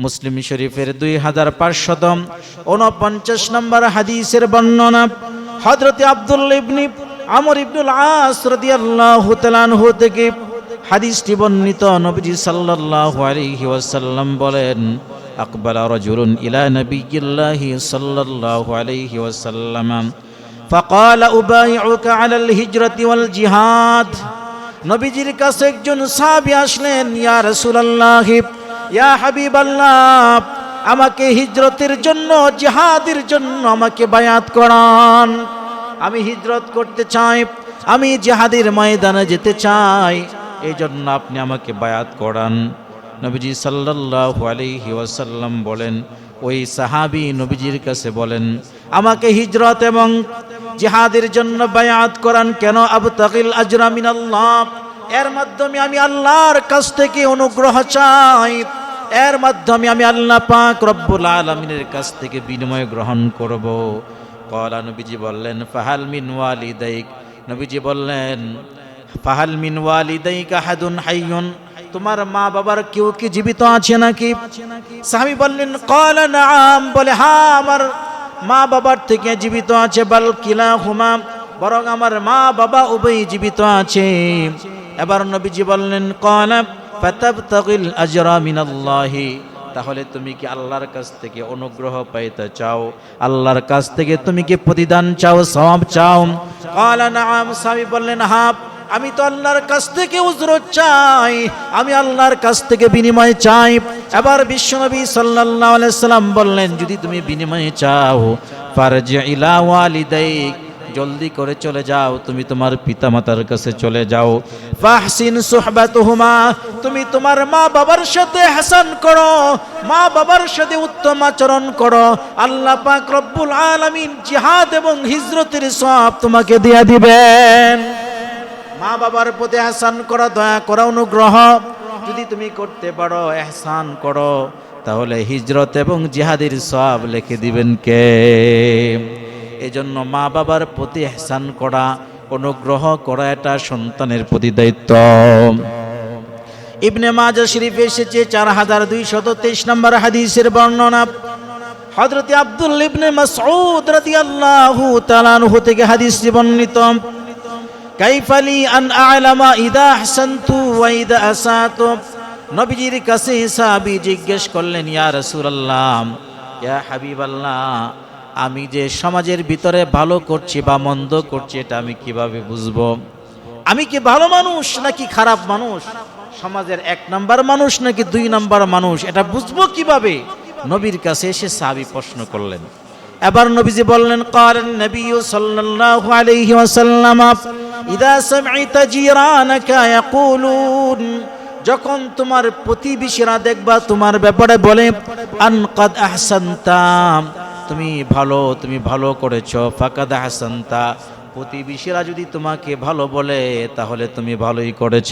মুসলিম শরীফের দুই হাজার পাঁচশত উনপঞ্চাশ নম্বর হাদিসের বর্ণনা হজরতে আব্দুল ইবনি আমর ইবনুল আস রাদিয়াল্লাহু তাআলা আনহু থেকে হাদিসটি বর্ণিত নবীজি সাল্লাল্লাহু আলাইহি ওয়াসাল্লাম বলেন আকবাল রাজুলুন ইলা নবিয়্যিল্লাহি সাল্লাল্লাহু আলাইহি ওয়াসাল্লাম فقال أبايعك على الهجرة والجهاد নবীজির কাছে একজন সাহাবী আসলেন ইয়া রাসূলুল্লাহ ইয়া হাবিবাল্লাহ, আমাকে হিজরতের জন্য, জিহাদের জন্য আমাকে বায়াত করান। আমি হিজরত করতে চাই, আমি জিহাদের ময়দানে যেতে চাই এই জন্য আপনি আমাকে বায়াত করান। নবীজি সাল্লাল্লাহু আলাইহি ওয়াসাল্লাম বলেন, ওই সাহাবী নবীজির কাছে বলেন, আমাকে হিজরত এবং জিহাদের জন্য বায়াত করান কেন? আবু তাকিল আজরা মিনাল্লাহ, এর মাধ্যমে আমি আল্লাহর কাছ থেকে অনুগ্রহ চাই। এর মাধ্যমে আমি আল্লাহ পাক রব্বুল আলমিনের কাছ থেকে বিনিময় গ্রহণ করব। কলা নবীজি বললেন, ফাহাল মিন ওয়ালি ওয়ালিদাইক। নবীজি বললেন, ফাহাল মিন ওয়ালি ওয়ালিদাইক আহাদুন হাইয়ুন। তোমার মা বাবার কেউ কি জীবিত আছে নাকি? সাহাবী বললেন, কলা নাম বলে হ্যাঁ আমার মা বাবার থেকে জীবিত আছে, বাল কিলা হুমা বরং আমার মা বাবা উভয় জীবিত আছে। এবার নবীজি বললেন, কলা আজরা মিনাল্লাহি, তাহলে তুমি কি আল্লাহর কাছ থেকে অনুগ্রহ পাইতে চাও? আল্লাহর কাছ থেকে তুমি কি প্রতিদান চাও, সওয়াব চাও? কালা নাম স্বামী বললেন হাফ আমি তো আল্লাহর কাছ থেকে উজরত চাই, আমি আল্লাহর কাছ থেকে বিনিময় চাই। এবার বিশ্বনবী সাল্লাল্লাহু আলাইহি সাল্লাম বললেন, যদি তুমি বিনিময় চাও ফারজি ইলা ওয়ালিদাইক জলদি করে চলে যাও, তুমি তোমার পিতামাতার কাছে চলে যাও। ফাহসিন সুহবাতুহুমা, তুমি তোমার মা বাবার সাথে হাসান করো মা বাবার সাথে উত্তম আচরণ করো। আল্লাহ পাক রব্বুল আলামিন জিহাদ এবং হিজরতের সব তোমাকে দিয়া দিবেন। মা বাবার প্রতি হাসান করা, দয়া করা অনুগ্রহ। যদি তুমি করতে পারো, এহসান করো, তাহলে হিজরত এবং জিহাদের সব লিখে দিবেন কে? এজন্য মা বাবার প্রতি এহসান করা, অনুগ্রহ করা এটা সন্তানের প্রতি দায়িত্ব। ইবনে মাজা শরীফ এসেছে চার হাজার দুইশত তেইশ নম্বর হাদিসের বর্ণনা। হজরতে আব্দুল ইবনে মাসউদ রাদিয়াল্লাহু তাআলা আনহু থেকে হাদিসটি বর্ণিত। কাইফালি আন আলামা ইদা আহসানতু ওয়া ইদা আসাতু। নবীজির কাছে সাহাবী জিজ্ঞেস করলেন, ইয়া রাসূলুল্লাহ, ইয়া হাবিবাল্লাহ আমি যে সমাজের ভিতরে ভালো করছি বা মন্দ করছি, এটা আমি কীভাবে বুঝব? আমি কি ভালো মানুষ নাকি খারাপ মানুষ? সমাজের এক নাম্বার মানুষ নাকি দুই নাম্বার মানুষ? এটা বুঝব কীভাবে? নবীর কাছে এসে সাহাবী প্রশ্ন করলেন। এবার নবীজি বললেন কারণ নবী সাল্লাল্লাহু আলাইহি ওয়াসাল্লাম, ইদা সামি'তা জিরানাকা ইয়াকুলুন যখন তোমার প্রতিবেশীরা দেখবা তোমার ব্যাপারে বলে, আন কাদ আহসানতা তুমি ভালো তুমি ভালো করেছ, ফাকাদ আহসানতা প্রতিবেশীরা যদি তোমাকে ভালো বলে, তাহলে তুমি ভালোই করেছ।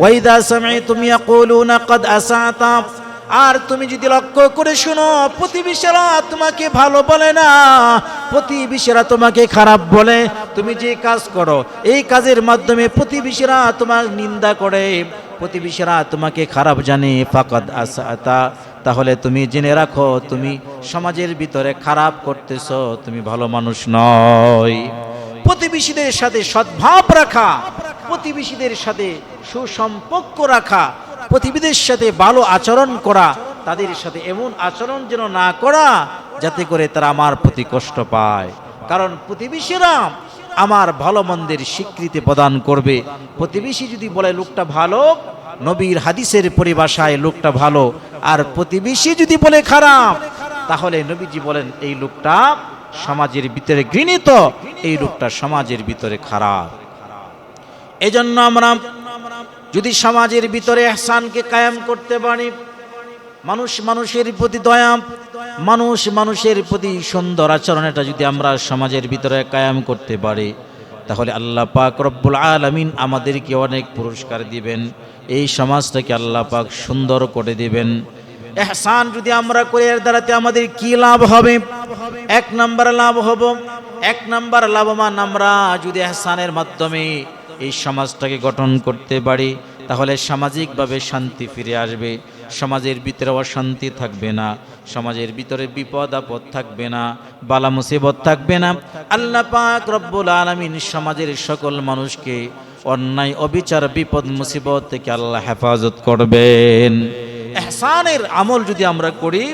ওয়াইদা সামি'তুম তুমি কাদ আসাতা। আর তুমি যদি লক্ষ্য করে শোনো প্রতিবেশীরা তোমাকে ভালো বলে না প্রতিবেশীরা তোমাকে খারাপ বলে। তুমি যে কাজ করো, এই কাজের মাধ্যমে প্রতিবেশীরা তোমার নিন্দা করে প্রতিবেশীরা তোমাকে খারাপ জানে, ফাকাদ আসাতা। তাহলে তুমি জেনে রাখো, তুমি সমাজের ভিতরে খারাপ করতেছ, তুমি ভালো মানুষ নয়। প্রতিবেশীদের সাথে সদ্ভাব রাখা, প্রতিবেশীদের সাথে সুসম্পর্ক রাখা, প্রতিবেশীদের সাথে ভালো আচরণ করা, তাদের সাথে এমন আচরণ যেন না করা, যাতে করে তারা আমার প্রতি কষ্ট পায়। কারণ প্রতিবেশীরা আমার ভালো মন্দের স্বীকৃতি প্রদান করবে। প্রতিবেশী যদি বলে, লোকটা ভালো, নবীর হাদিসের পরিভাষায়, লোকটা ভালো আর প্রতিবেশী যদি বলে খারাপ তাহলে নবীজি বলেন এই লোকটা সমাজের ভিতরে ঘৃণিত এই লোকটা সমাজের ভিতরে খারাপ। এজন্য আমরা যদি সমাজের ভিতরে এহসানকে কায়েম করতে পারি মানুষ মানুষের প্রতি দয়া মানুষ মানুষের প্রতি সুন্দর আচরণ এটা যদি আমরা সমাজের ভিতরে কায়েম করতে পারি তাহলে আল্লাহ পাক রব্বুল আলমিন আমাদেরকে অনেক পুরস্কার দিবেন। এই সমাজটাকে আল্লাহ পাক সুন্দর করে দিবেন। এহসান যদি আমরা করি, এর দ্বারাতে আমাদের কি লাভ হবে? এক নাম্বার লাভ হব, এক নাম্বার লাভবান আমরা যদি এহসানের মাধ্যমে এই সমাজটাকে গঠন করতে পারি, তাহলে সামাজিকভাবে শান্তি ফিরে আসবে। সমাজের ভিতরে অশান্তি থাকবে না, সমাজের ভিতরে বিপদ আপদ থাকবে না, বালা মুসিবত থাকবে না। আল্লাহ পাক রব্বুল আলামিন সমাজের সকল মানুষকে অন্যায়, অবিচার, বিপদ, মুসিবত থেকে আল্লাহ হেফাজত করবেন। এহসানের আমল যদি আমরা করি,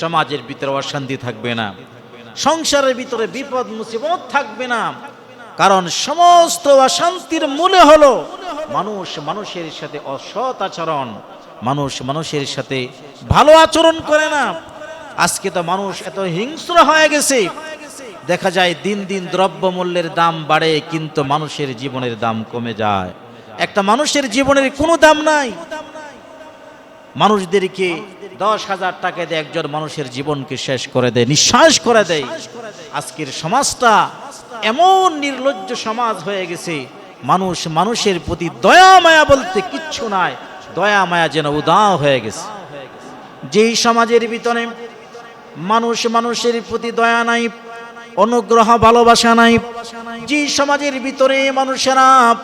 সমাজের ভিতরে অশান্তি থাকবে না, সংসারের ভিতরে বিপদ, মুসিবত থাকবে না, কারণ সমস্ত অশান্তির মূলে হলো মানুষ মানুষের সাথে অসৎ আচরণ, মানুষ মানুষের সাথে ভালো আচরণ করে না। আজকে তো মানুষ এত হিংস্র হয়ে গেছে দেখা যায় দিন দিন দ্রব্য মূল্যের দাম বাড়ে, কিন্তু মানুষের জীবনের দাম কমে যায়। একটা মানুষের জীবনের কোনো দাম নাই। মানুষদেরকে দশ হাজার টাকা দিয়ে একজন মানুষের জীবনকে শেষ করে দেয়, নিঃশ্বাস করে দেয়। আজকের সমাজটা এমন নির্লজ্জ সমাজ হয়ে গেছে, মানুষ মানুষের প্রতি দয়া মায়া বলতে কিচ্ছু নাই, দয়া মায়া যেন উদাও হয়ে গেছে। যেই সমাজের ভিতরে মানুষ মানুষের প্রতি দয়া নাই অনুগ্রহ, ভালোবাসা নাই। যে সমাজের ভিতরে মানুষেরা,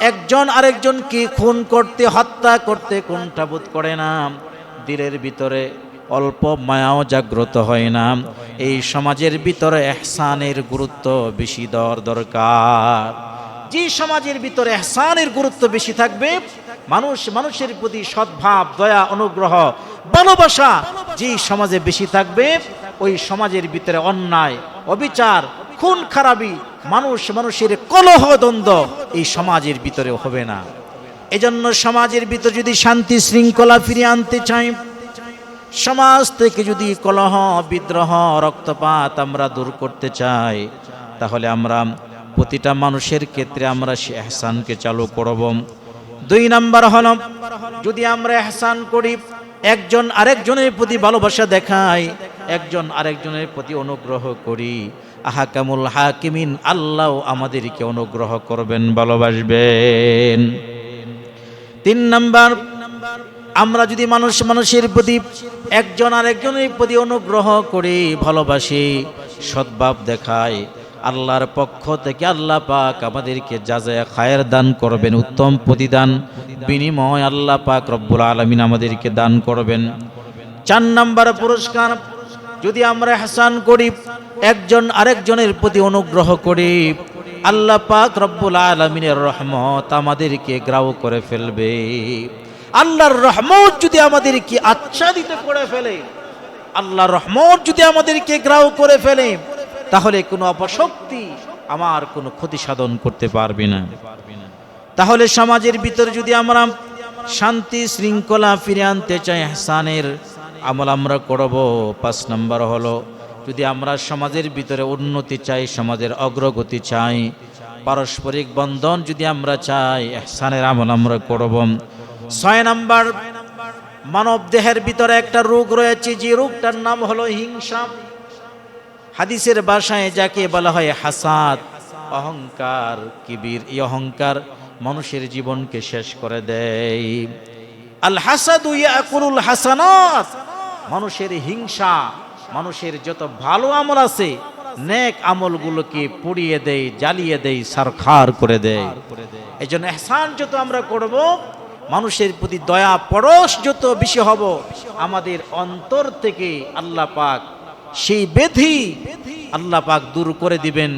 একজন আরেকজনকে খুন করতে, হত্যা করতে কোনটা বোধ করে না। দিলের ভিতরে অল্প মায়াও জাগ্রত হয় না। এই সমাজের ভিতরে এহসানের গুরুত্ব বেশি দর দরকার। যে সমাজের ভিতরে এহসানের গুরুত্ব বেশি থাকবে। মানুষ, মানুষের প্রতি সদ্ভাব, দয়া, অনুগ্রহ, ভালোবাসা যে সমাজে বেশি থাকবে, ওই সমাজের ভিতরে অন্যায়, অবিচার, খুন খারাপি, মানুষ মানুষের কলহ দ্বন্দ্ব এই সমাজের ভিতরে হবে না। এজন্য সমাজের ভিতর যদি শান্তি শৃঙ্খলা ফিরিয়ে আনতে চাই, সমাজ থেকে যদি কলহ, বিদ্রোহ, রক্তপাত আমরা দূর করতে চাই, তাহলে আমরা প্রতিটা মানুষের ক্ষেত্রে আমরা সে এহসানকে চালু করব। দুই নাম্বার হল, যদি আমরা এহসান করি একজন আরেকজনের প্রতি ভালোবাসা দেখাই, একজন আরেকজনের প্রতি অনুগ্রহ করি। আহাকামুল হাকিমিন, আল্লাহ আমাদেরকে অনুগ্রহ করবেন, ভালোবাসবেন। তিন নাম্বার, আমরা যদি মানুষ মানুষের প্রতি, একজন আরেকজনের প্রতি অনুগ্রহ করি, ভালোবাসি, সদ্ভাব দেখাই। আল্লাহর পক্ষ থেকে আল্লাহ পাক আমাদেরকে যা যা খায়ের দান করবেন, উত্তম প্রতিদান বিনিময় আল্লাহ পাক রব্বুল আলমিন আমাদেরকে দান করবেন। চার নাম্বার পুরস্কার, যদি আমরা হাসান করি, একজন আরেকজনের প্রতি অনুগ্রহ করি আল্লাহ পাক রব্বুল আলমিনের রহমত আমাদেরকে গ্রাও করে ফেলবে। আল্লাহর রহমত যদি আমাদেরকে আচ্ছাদিত করে ফেলে, আল্লাহর রহমত যদি আমাদেরকে গ্রাও করে ফেলে, তাহলে কোনো অপশক্তি আমার কোনো ক্ষতি সাধন করতে পারবে না। তাহলে সমাজের ভিতরে যদি আমরা শান্তি শৃঙ্খলা ফিরে আনতে চাই হাসানের আমল আমরা করব। পাঁচ নম্বর হলো, যদি আমরা সমাজের ভিতরে উন্নতি চাই, সমাজের অগ্রগতি চাই, পারস্পরিক বন্ধন যদি আমরা চাই, এহসানের আমল আমরা করব। ছয় নম্বর, মানব দেহের ভিতরে একটা রোগ রয়েছে, যে রোগটার নাম হলো হিংসা। হাদিসের বাসায় যাকে বলা হয় হাসাদ, অহংকার, কিবির। এই অহংকার মানুষের জীবনকে শেষ করে দেয়। আল হাসাদ ইয়াকুলুল হাসানাত। মানুষের হিংসা মানুষের যত ভালো আমল আছে নেক আমলগুলোকে পুড়িয়ে দেয় জ্বালিয়ে দেয় সারখার করে দেয়। এই জন্য এহসান যত আমরা করব মানুষের প্রতি দয়া পরশ যত বেশি হব আমাদের অন্তর থেকে আল্লাহ পাক সেই বেধি আল্লাহ পাক দূর করে দিবেন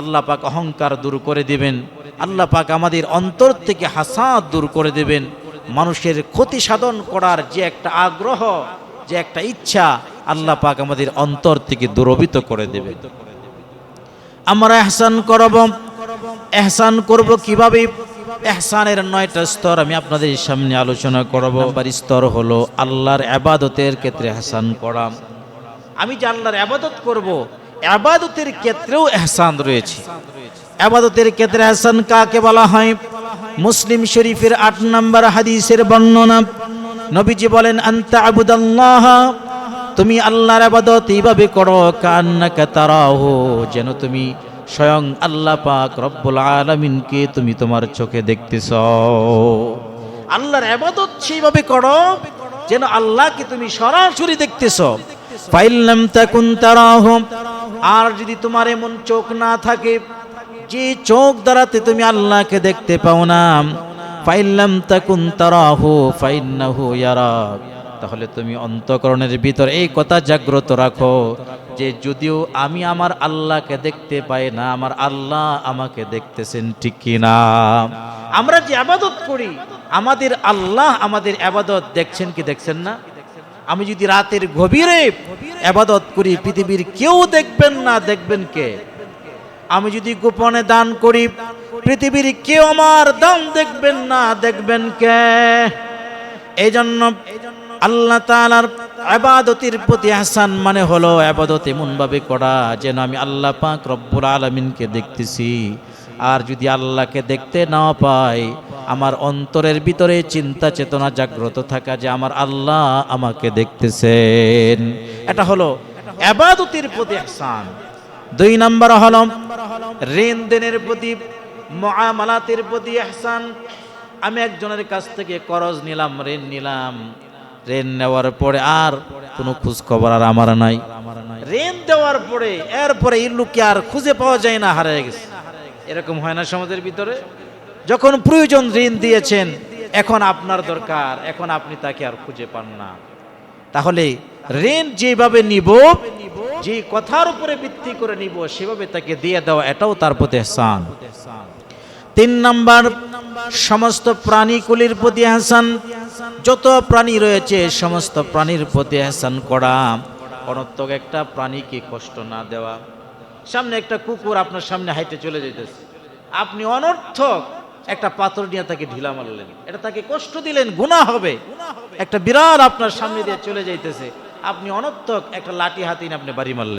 আল্লাহ পাক অহংকার দূর করে দিবেন। আল্লাহ পাক আমাদের অন্তর থেকে হাসাদ দূর করে দেবেন। মানুষের ক্ষতি সাধন করার যে একটা আগ্রহ, যে একটা ইচ্ছা, আল্লাহ পাক আমাদের অন্তর থেকে দূরবিত করে দেবে আমরা এহসান করব। এহসান করব কীভাবে? এহসানের নয়টা স্তর আমি আপনাদের সামনে আলোচনা করব। নাম্বার স্তর হলো আল্লাহর আবাদতের ক্ষেত্রে এহসান করা। আমি যে আল্লাহর আবাদত করব, আবাদতের ক্ষেত্রেও এহসান রয়েছে। আবাদতের ক্ষেত্রে এহসান কাকে বলা হয়? মুসলিম শরীফের আট নম্বর হাদিসের বর্ণনা। নবীজি বলেন, আন্তা আবুদাল্লাহ। তুমি আল্লাহর আবাদত এইভাবে করো, কান্নাকা তারাহ, যেন তুমি স্বয়ং আল্লাহ পাক রব্বুল আলমিনকে তুমি তোমার চোখে দেখতেছ। আল্লাহর আবাদত সেইভাবে করো, যেন আল্লাহকে তুমি সরাসরি দেখতেছ। ফাইল্লাম তাকুন তারাহ। আর যদি তোমার এমন চোখ না থাকে যে চোখ দ্বারাতে তুমি আল্লাহকে দেখতে পাও না, ফাইল্লাম তাকুন তারাহু, ফাইন্নাহু তাহলে তুমি অন্তকরণের ভিতর এই কথা জাগ্রত রাখো যে যদিও আমি আমার আল্লাহকে দেখতে পাই না, আমার আল্লাহ আমাকে দেখতেছেন ঠিক কিনা। আমরা যে আবাদত করি, আমাদের আল্লাহ আমাদের আবাদত দেখছেন কি দেখছেন না? আমি যদি রাতের গভীরে আবাদত করি, পৃথিবীর কেউ দেখবেন না, দেখবেন কে? আমি যদি গোপনে দান করি, পৃথিবীর কেউ আমার দাম দেখবেন না, দেখবেন কে? এই জন্য আল্লাহ তাআলার আবাদতির প্রতি হাসান মানে হলো আবাদত এমনভাবে করা যেন আমি আল্লাহ পাক রব্বুল আলমিনকে দেখতেছি। আর যদি আল্লাহকে দেখতে না পাই, আমার অন্তরের ভিতরে চিন্তা চেতনা জাগ্রত থাকা যে আমার আল্লাহ আমাকে দেখতেছেন। এটা হলো আবাদতির প্রতি হাসান দুই নম্বর হলো লেনদেনের প্রতি, মহামালাতের প্রতি এহসান। আমি একজনের কাছ থেকে করজ নিলাম, ঋণ নিলাম। ঋণ নেওয়ার পরে আর কোনো খোঁজ খবর আর আমার নাই। ঋণ দেওয়ার পরে, এরপরে এই আর খুঁজে পাওয়া যায় না, হারিয়ে গেছে। এরকম হয় না সমাজের ভিতরে? যখন প্রয়োজন ঋণ দিয়েছেন, এখন আপনার দরকার, এখন আপনি তাকে আর খুঁজে পান না। তাহলে ঋণ যেভাবে নিব যে কথার উপরে ভিত্তি করে নিব, সেভাবে তাকে দিয়ে দেওয়া, এটাও তার প্রতি এহসান। তিন নাম্বার, সমস্ত প্রাণীকুলির প্রতি হাসান যত প্রাণী রয়েছে, সমস্ত প্রাণীর প্রতি হাসান করা। অনর্থক একটা প্রাণীকে কষ্ট না দেওয়া। সামনে একটা কুকুর আপনার সামনে হাইটে চলে যেতেছে আপনি অনর্থক একটা পাথর নিয়ে তাকে ঢিলা মারলেন। এটা তাকে কষ্ট দিলেন গুণা হবে। একটা বিরাট আপনার সামনে দিয়ে চলে যাইতেছে। আপনি অনর্থক একটা লাঠি হাতিয়ে আপনি বাড়ি মারলেন।